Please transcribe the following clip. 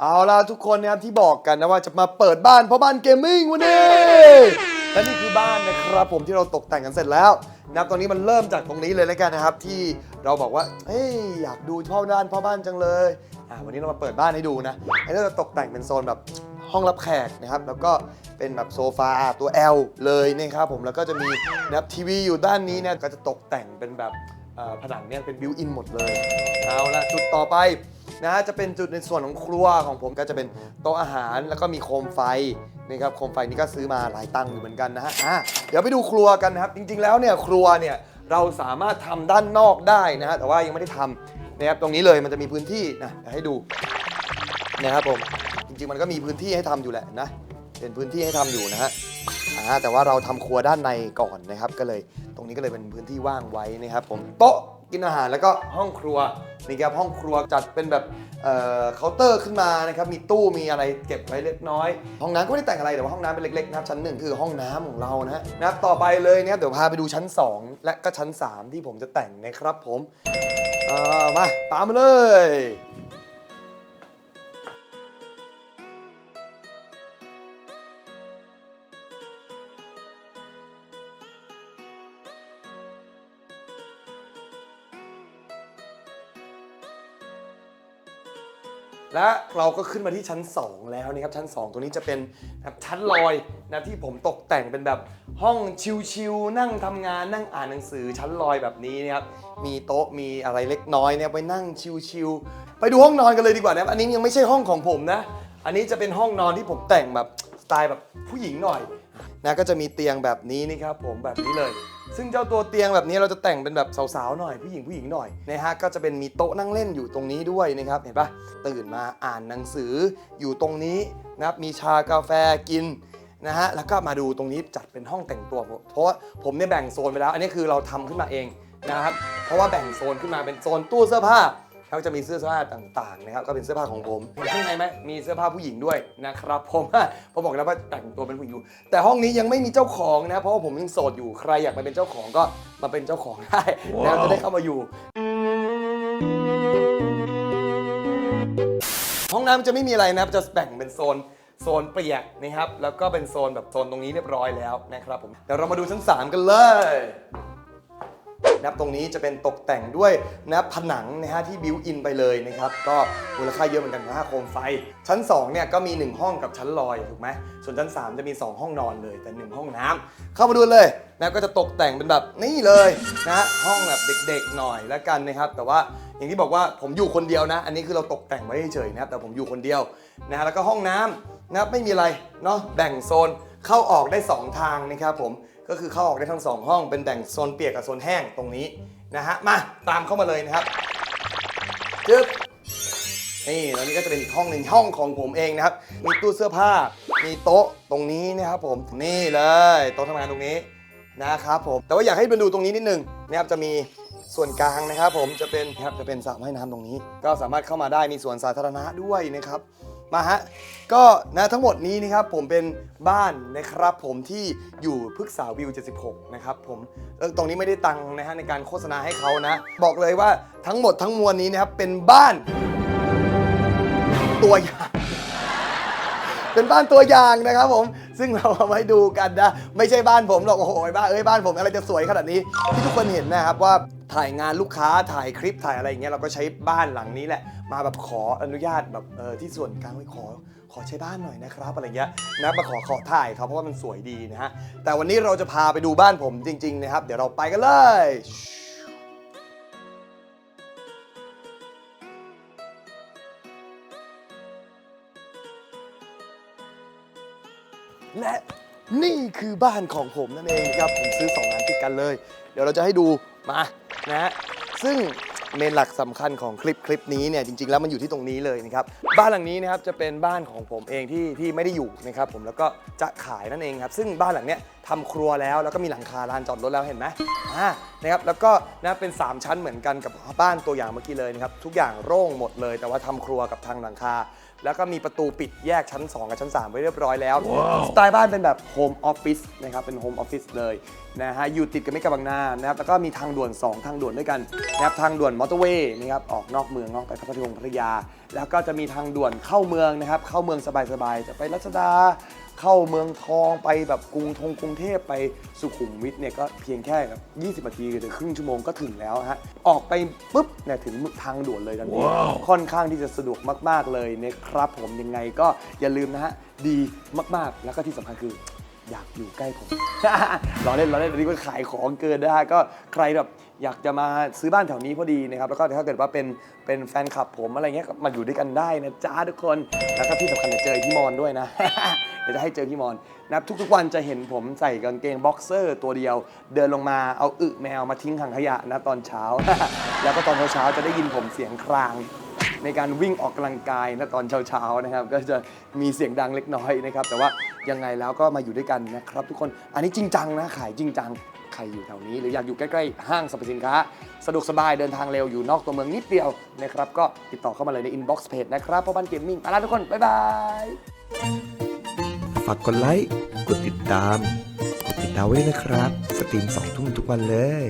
เอาล่ะทุกคนนะครับที่บอกกันนะว่าจะมาเปิดบ้านเพราะบ้านเกมมิ่งวันนี้และนี่คือบ้านนะครับผมที่เราตกแต่งกันเสร็จแล้วนะครับตอนนี้มันเริ่มจากตรงนี้เลยแล้วกันนะครับ ที่เราบอกว่าเฮ้ยอยากดูพ่อบ้านพ่อบ้านจังเลยอ่าวันนี้เรามาเปิดบ้านให้ดูนะอันนี้เราจะตกแต่งเป็นโซนแบบห้องรับแขกนะครับ แล้วก็เป็นแบบโซฟาตัว L เลยนะครับผมแล้วก็จะมีนะครับทีวีอยู่ด้านนี้เนี่ยก็จะตกแต่งเป็นแบบเอ่อผนังเนี่ยเป็นบิวอินหมดเลยเอาละจุดต่อไป นะฮะจะเป็นจุดในส่วนของครัวของผมก็จะเป็นโต๊ะอาหารแล้วก็มีโคมไฟนะครับโคมไฟนี่ก็ซื้อมาหลายตังค์อยู่เหมือนกันนะฮะอะเดี๋ยวไปดูครัวกันนะครับ จริง ๆ แล้วเนี่ยครัวเนี่ยเราสามารถทำด้านนอกได้นะฮะแต่ว่ายังไม่ได้ทำนะครับตรงนี้เลยมันจะมีพื้นที่นะเดี๋ยวให้ดู นะครับผมจริงๆมันก็มีพื้นที่ให้ทำอยู่แหละนะ เป็นพื้นที่ให้ทำอยู่นะฮะอ่าแต่ว่าเราทำครัวด้านในก่อนนะครับ ก็เลยตรงนี้ก็เลยเป็นพื้นที่ว่างไว้นะครับผมโต๊ะ กินอาหารแล้วก็ห้องครัวนี่ครับห้องครัวจัดเป็นแบบเอ่อเคาน์เตอร์ขึ้นมานะครับมีตู้มีอะไรเก็บไว้เล็กน้อย ห้องน้ำก็ไม่ได้แต่งอะไรแต่ว่าห้องน้ำเป็นเล็กๆนะครับชั้นหนึ่งคือห้องน้ำของเรานะฮะนะครับต่อไปเลยนะครับเดี๋ยวพาไปดูชั้น 2 และก็ชั้น 3 ที่ผมจะแต่งนะครับผม เอ่อมาตามมาเลย และเราก็ขึ้นมาที่ชั้น 2 แล้วนะครับชั้น 2 ตัวนี้จะเป็นนะครับชั้นลอยนะที่ผมตกแต่งเป็นแบบห้องชิลๆนั่งทำงานนั่งอ่านหนังสือชั้นลอยแบบนี้นะครับมีโต๊ะมีอะไรเล็กน้อยเนี่ยไปนั่งชิลๆไปดูห้องนอนกันเลยดีกว่านะครับอันนี้ยังไม่ใช่ห้องของผมนะ อันนี้จะเป็นห้องนอนที่ผมแต่งแบบสไตล์แบบผู้หญิงหน่อยนะก็จะมีเตียงแบบนี้นี่ครับผมแบบนี้เลย ซึ่งเจ้าตัวเตียงแบบนี้เราจะแต่งเป็นแบบสาวๆหน่อยผู้หญิงผู้หญิงหน่อยนะฮะก็จะเป็นมีโต๊ะนั่งเล่นอยู่ตรงนี้ด้วยนะครับเห็นปะตื่นมาอ่านหนังสืออยู่ตรงนี้นะครับมีชากาแฟกินนะฮะแล้วก็มาดูตรงนี้จัดเป็นห้องแต่งตัวเพราะว่าผมเนี่ยแบ่งโซนไปแล้ว อันนี้คือเราทำขึ้นมาเองนะครับเพราะว่าแบ่งโซนขึ้นมาเป็นโซนตู้เสื้อผ้า แล้วจะมีเสื้อผ้าต่างๆนะครับก็เป็นเสื้อผ้าของผมเห็นข้างในไหมมีเสื้อผ้าผู้หญิงด้วยนะครับผมผมบอกแล้วว่าแต่งตัวเป็นผู้หญิงอยู่ แต่ห้องนี้ยังไม่มีเจ้าของนะเพราะว่าผมยังโสดอยู่ใครอยากมาเป็นเจ้าของก็มาเป็นเจ้าของได้นะจะได้เข้ามาอยู่ห้องน้ำจะไม่มีอะไรนะครับจะแบ่งเป็นโซนโซนเปียกนะครับแล้วก็เป็นโซนแบบโซนตรงนี้เรียบร้อยแล้วนะครับผมเดี๋ยวเรามาดูชั้น3กันเลย นะครับตรงนี้จะเป็นตกแต่งด้วยนับผนังนะฮะที่บิวอินไปเลยนะครับก็มูลค่าเยอะเหมือนกันนะโคมไฟ ชั้น2เนี่ยก็มี 1 ห้องกับชั้นลอยถูกไหมส่วนชั้น 3 จะมี 2 ห้องนอนเลย แต่ 1 ห้องน้ำเข้ามาดูเลยนะก็จะตกแต่งเป็นแบบนี่เลยนะฮะห้องแบบเด็กๆหน่อยแล้วกันนะครับ แต่ว่าอย่างที่บอกว่าผมอยู่คนเดียวนะ อันนี้คือเราตกแต่งไว้เฉยๆนะครับแต่ผมอยู่คนเดียวนะฮะแล้วก็ห้องน้ำนะครับไม่มีอะไรเนาะแบ่งโซน เข้าออกได้ 2 ทางนะครับผมก็คือเข้าออกได้ทั้งสองห้อง เป็นแบ่งโซนเปียกกับโซนแห้งตรงนี้นะฮะมาตามเข้ามาเลยนะครับจึ๊บนี่แล้วนี่ก็จะเป็นอีกห้องหนึ่งห้องของผมเองนะครับ มีตู้เสื้อผ้า มีโต๊ะตรงนี้นะครับผมนี่เลยโต๊ะทำงานตรงนี้นะครับผมแต่ว่าอยากให้มาดูตรงนี้นิดนึงนะครับจะมีส่วนกลางนะครับ ผมจะเป็นครับจะเป็นสระว่ายน้ำตรงนี้ ก็สามารถเข้ามาได้มีสวนสาธารณะด้วยนะครับ มาฮะก็นะทั้งหมดนี้นะครับผมเป็นบ้านนะครับผมที่อยู่พฤกษาวิว 76 นะครับผมเออตรงนี้ไม่ได้ตังค์นะฮะในการโฆษณาให้เขานะ บอกเลยว่าทั้งหมดทั้งมวลนี้นะครับเป็นบ้าน ตัวอย่างเป็นบ้านตัวอย่างนะครับผมซึ่งเราเอาไว้ดูกันนะ ไม่ใช่บ้านผมหรอกโอ้โหบ้านเอ้ยบ้านผมอะไรจะสวยขนาดนี้ที่ทุกคนเห็นนะครับว่า ถ่ายงานลูกค้าถ่ายคลิปถ่ายอะไรอย่างเงี้ยเราก็ใช้บ้านหลังนี้แหละ มาแบบขออนุญาตแบบเออที่ส่วนกลางไว้ขอขอใช้บ้านหน่อยนะครับอะไรเงี้ยนะมาขอขอถ่ายเขาเพราะว่ามันสวยดีนะฮะแต่วันนี้เราจะพาไปดูบ้านผมจริง ๆ นะครับ เดี๋ยวเราไปกันเลยและนี่คือบ้านของผมนั่นเองครับ ผมซื้อ2งานติดกันเลย เดี๋ยวเราจะให้ดูมา นะฮะซึ่งเมนหลักสำคัญของคลิปคลิปนี้เนี่ยจริงๆแล้วมันอยู่ที่ตรงนี้เลยนะครับบ้านหลังนี้นะครับจะเป็นบ้านของผมเองที่ที่ไม่ได้อยู่นะครับผมแล้วก็จะขายนั่นเองครับซึ่งบ้านหลังเนี้ยทำครัวแล้วแล้วก็มีหลังคาลานจอดรถแล้วเห็นไหมอ่านะครับแล้วก็นะเป็น 3 ชั้นเหมือนกันกับบ้านตัวอย่างเมื่อกี้เลยนะครับทุกอย่างโล่งหมดเลย แต่ว่าทำครัวกับทางหลังคา แล้วก็มีประตูปิดแยกชั้น 2 กับชั้น 3 ไว้เรียบร้อยแล้ว สไตล์บ้านเป็นแบบโฮมออฟฟิศนะครับ เป็นโฮมออฟฟิศเลยนะฮะ อยู่ติดกับเมกะบางนานะครับ แล้วก็มีทางด่วน 2 ทางด่วนด้วยกันนะครับ ทางด่วนมอเตอร์เวย์นะครับ ออกนอกเมืองเนาะไปพัทยงพัทยา แล้วก็จะมีทางด่วนเข้าเมืองนะครับ เข้าเมืองสบายๆ จะไปรัชดา เข้าเมืองทองไปแบบกรุงทงกรุงเทพไปสุขุมวิทเนี่ยก็เพียงแค่แบบ20นาทีหรือครึ่งชั่วโมงก็ถึงแล้วฮะออกไปปุ๊บเนี่ยถึงทางด่วนเลยทันทีค่อนข้างที่จะสะดวกมาก ๆเลยนะครับผมยังไงก็อย่าลืมนะฮะดีมากๆ แล้วก็ที่สำคัญคืออยากอยู่ใกล้ผมรอเล่นรอเล่นอันนี้ก็ขายของเกินนะฮะก็ใครแบบอยากจะมาซื้อบ้านแถวนี้พอดีนะครับ แล้วก็ถ้าเกิดว่าเป็นเป็นแฟนคลับผมอะไรเงี้ยก็มาอยู่ด้วยกันได้นะจ้าทุกคน แล้วก็ที่สำคัญเดี๋ยวเจอพี่มอนด้วยนะเดี๋ยวจะให้เจอพี่มอนนะครับทุกๆวันจะเห็นผมใส่กางเกงบ็อกเซอร์ตัวเดียว เดินลงมาเอาอึแมวมาทิ้งถังขยะนะตอนเช้า แล้วก็ตอนเช้าๆจะได้ยินผมเสียงคราง ในการวิ่งออกกำลังกายนะตอนเช้าๆนะครับ ก็จะมีเสียงดังเล็กน้อยนะครับ แต่ว่ายังไงแล้วก็มาอยู่ด้วยกันนะครับ ทุกคนอันนี้จริงจังนะขายจริงจังใครอยู่แถวนี้ หรืออยากอยู่ใกล้ๆห้างสรรพสินค้า สะดวกสบายเดินทางเร็วอยู่นอกตัวเมืองนิดเดียวนะครับ ก็ติดต่อเข้ามาเลยในอินบ็อกซ์เพจนะครับพ่อบ้านเกมมิ่งไปแล้วทุกคน บ๊ายบายากกดไลค์ กดติดตาม กดติดดาวไว้ด้วยนะครับ สตรีมสองทุ่มทุกวันเลย